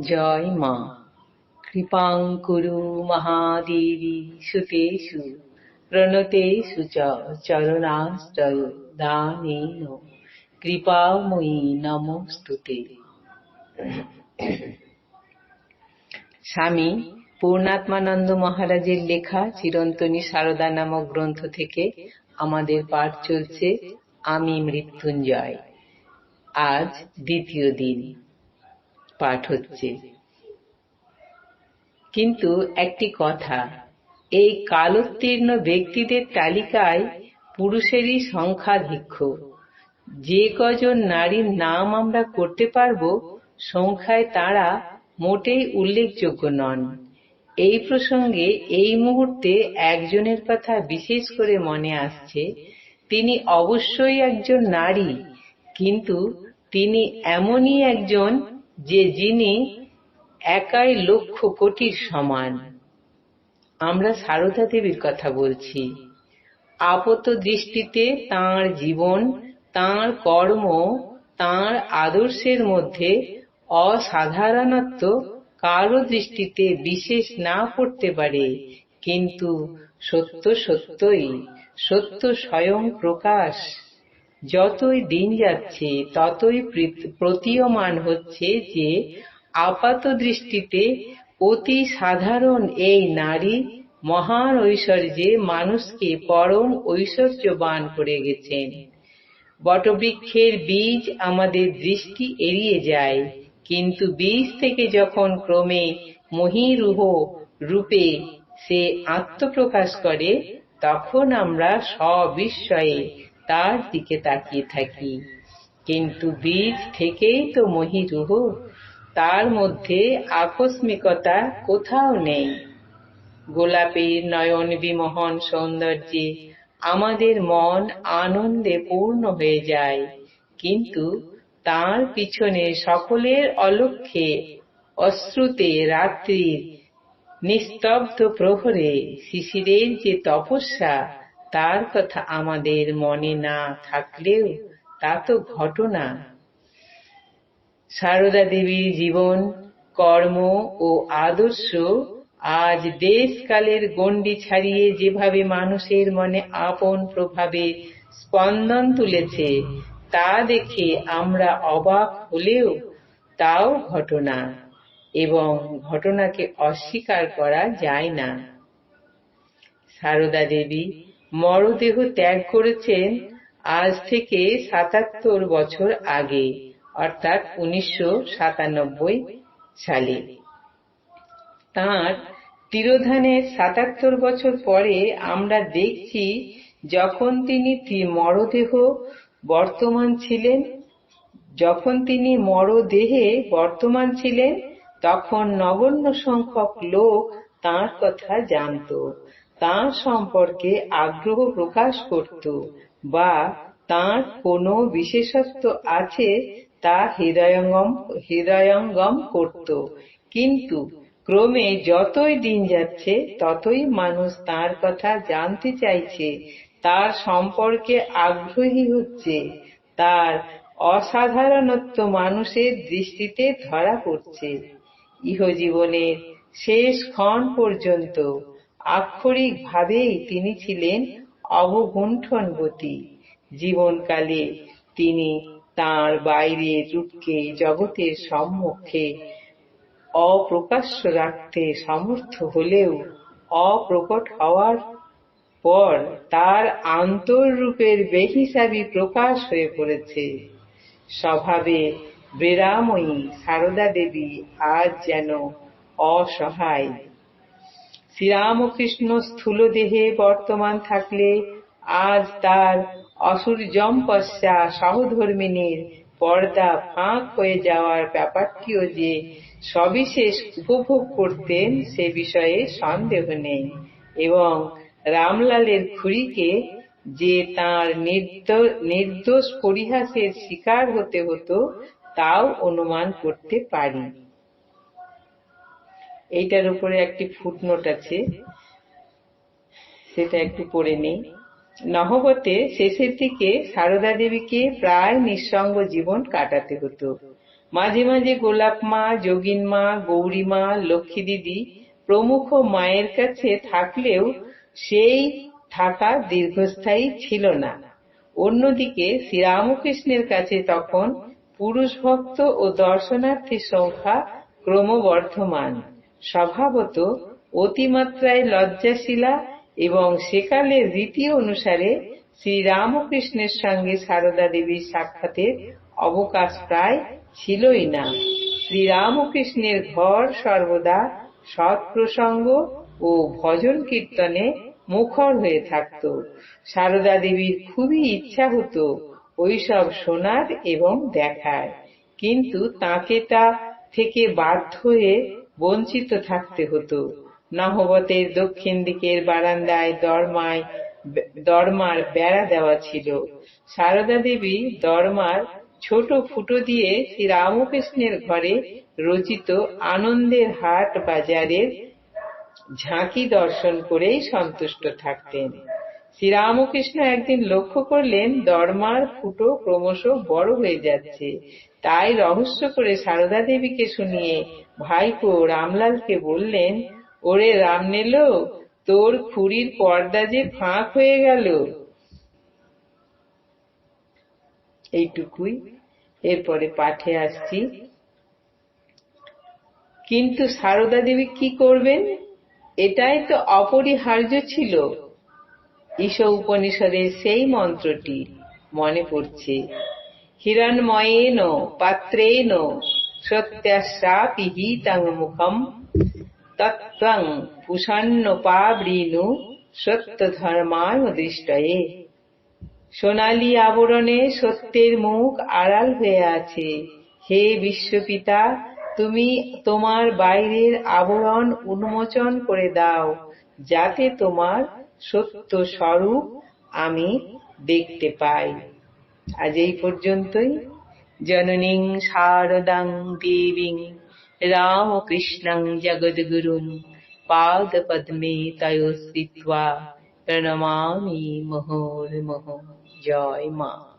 জয় মা। কৃপাং কুরু মহাদেবী সুতেষু, প্রণতেষু চ চরণাশ্রয় দানেন। কৃপাময়ী নমস্তুতে। স্বামী, পূর্ণাত্মানন্দ মহারাজের লেখা চিরন্তনী সারদা নামক গ্রন্থ থেকে আমাদের পাঠ চলছে, আমি মৃত্যুঞ্জয়। আজ দ্বিতীয় দিন। পাঠ হচ্ছে। কিন্তু একটি কথা, এই কালোত্তীর্ণ ব্যক্তিদের তালিকায় পুরুষেরই সংখ্যাধিক্য যে কজন নারীর নাম আমরা করতে পারব, সংখ্যায় তারা মোটেই উল্লেখযোগ্য নন। এই প্রসঙ্গে এই মুহূর্তে একজনের কথা বিশেষ করে মনে আসছে, তিনি অবশ্যই একজন নারী, কিন্তু তিনি এমনই একজন যে যিনি একাই লক্ষ কোটির সমান। আমরা সারদা দেবীর কথা বলছি। আপত দৃষ্টিতে তাঁর জীবন, তাঁর কর্ম, তাঁর আদর্শের মধ্যে অসাধারণত্ব কারও দৃষ্টিতে বিশেষ না পড়তে পারে। কিন্তু সত্য সত্যই, সত্য স্বয়ং প্রকাশ। যতই দিন যাচ্ছে, ততই প্রতীয়মান হচ্ছে যে আপাত দৃষ্টিতে অতি সাধারণ এই নারী মহান ঐশ্বর্যে মানুষকে পরম ঐশ্বর্যবান করে গেছেন। বটবৃক্ষের বীজ আমাদের দৃষ্টি এড়িয়ে যায়, কিন্তু বীজ থেকে যখন ক্রমে মহিরুহ রূপে সে আত্মপ্রকাশ করে, তখন আমরা সবিস্ময়ে তার দিকে তাকিয়ে থাকি। কিন্তু বীজ থেকেই তো মহিরুহ, তার মধ্যে আকস্মিকতা কোথাও নেই। গোলাপের নয়ন বিমোহন সৌন্দর্যে আমাদের মন আনন্দে পূর্ণ হয়ে যায়। কিন্তু তার পিছনে সকলের অলক্ষ্যে অশ্রুতে রাত্রির নিস্তব্ধ প্রহরে শিশিরের যে তপস্যা তার কথা আমাদের মনে না থাকলেও তা তো ঘটনা। সারদা দেবীর জীবন, কর্ম ও আদর্শ আজ দেশকালের গণ্ডি ছাড়িয়ে যেভাবে মানুষের মনে আপন প্রভাবে স্পন্দন তুলেছে, তা দেখে আমরা অবাক হলেও তাও ঘটনা এবং ঘটনাকে অস্বীকার করা যায় না। সারদা দেবী মরদেহ ত্যাগ করেছেন আজ থেকে সাতাত্তর বছর আগে, অর্থাৎ উনিশশো সালে। তাঁর তিরোধানের সাতাত্তর বছর পরে আমরা দেখছি যখন তিনি মরদেহ বর্তমান ছিলেন, যখন তিনি মরদেহে বর্তমান ছিলেন, তখন নগণ্য সংখ্যক লোক তাঁর কথা জানত। তাঁর সম্পর্কে আগ্রহ প্রকাশ করত বা তাঁর কোনো বিশেষত্ব আছে তা হৃদয়ঙ্গম হৃদয়ঙ্গম করত। কিন্তু ক্রমে যতই দিন যাচ্ছে, ততই মানুষ তার কথা জানতে চাইছে, তার সম্পর্কে আগ্রহী হচ্ছে, তার অসাধারণত্ব মানুষের দৃষ্টিতে ধরা পড়ছে। ইহজীবনের শেষ ক্ষণ পর্যন্ত আক্ষরিক ভাবেই তিনি ছিলেন অবগুণ্ঠনবতী। জীবনকালে তিনি তাঁর বাইরের রূপকে জগতের সম্মুখে অপ্রকাশ্য রাখতে সমর্থ হলেও অপ্রকট হওয়ার পর তার আন্তররূপের বেহিসাবি প্রকাশ হয়ে পড়েছে। স্বভাবে বেরাময়ী সারদা দেবী আজ যেন অসহায়। শ্রীরামকৃষ্ণ স্থূল দেহে বর্তমান থাকলে আজ তার অসূর্যম্পস্যা সহধর্মিনীর পর্দা ফাঁক হয়ে যাওয়ার ব্যাপারটিও যে সবিশেষ উপভোগ করতেন সে বিষয়ে সন্দেহ নেই। এবং রামলালের খুড়িকে যে তার নির্দোষ পরিহাসের শিকার হতে হতো, তাও অনুমান করতে পারি। এইটার উপরে একটি ফুটনোট আছে। সেটা একটু পড়ে নেই। নহবতে শেষের দিকে সারদা দেবীকে প্রায় নিঃসঙ্গ জীবন কাটাতে হতো। মাঝে মাঝে গোলাপ মা, যোগিন মা, গৌরী মা, লক্ষ্মী দিদি প্রমুখ মায়ের কাছে থাকলেও সেই থাকা দীর্ঘস্থায়ী ছিল না। অন্যদিকে শ্রীরামকৃষ্ণের কাছে তখন পুরুষ ভক্ত ও দর্শনার্থীর সংখ্যা ক্রমবর্ধমান। স্বভাবত অতিমাত্রায় লজ্জাশীলা এবং সেকালের রীতি অনুসারে শ্রীরামকৃষ্ণের সঙ্গে সারদা দেবীর সাক্ষাতের অবকাশ প্রায় ছিলই না। শ্রীরামকৃষ্ণের ঘর সর্বদা সৎপ্রসঙ্গ ও ভজন কীর্তনে মুখর হয়ে থাকত। সারদা দেবীর খুবই ইচ্ছা হতো ওইসব শোনার এবং দেখার। কিন্তু তাকে তা থেকে বাধ্য হয়ে বঞ্চিত থাকতে হতো। নহবতের দক্ষিণ দিকের বারান্দায় দরমায়, দরমার বেড়া দেওয়া ছিল। সারদা দেবী দরমার ছোট ফুটো দিয়ে শ্রী রামকৃষ্ণের ঘরে রচিত আনন্দের হাট বাজারের ঝাঁকি দর্শন করেই সন্তুষ্ট থাকতেন। শ্রীরামকৃষ্ণ একদিন লক্ষ্য করলেন দরমার ফুটো ক্রমশ বড় হয়ে যাচ্ছে। তাই রহস্য করে সারদা দেবীকে শুনিয়ে ভাইপো রামলালকে বললেন, ওরে রাম রামনেল, তোর খুড়ির পর্দা যে ফাঁক হয়ে গেল। এইটুকুই। এরপরে পাঠে আসছি। কিন্তু সারদা দেবী কি করবেন? এটাই তো অপরিহার্য ছিল। ঈশ উপনিষদের সেই মন্ত্রটি মনে পড়ছে। হিরণময়েন পাত্রেন মুখম তত্ত্বং সোনালী আবরণে সত্যের মুখ আড়াল হয়ে আছে। হে বিশ্বপিতা, তুমি তোমার বাইরের আবরণ উন্মোচন করে দাও, যাতে তোমার সত্য স্বরূপ আমি দেখতে পাই। আজ এই পর্যন্তই। জননীং শারদাং দেবীং রামকৃষ্ণং জগদ্গুরুং পাদপদ্মে তয়োস্থিত্বা প্রণমামি মুহুর্মুহু। জয় মা।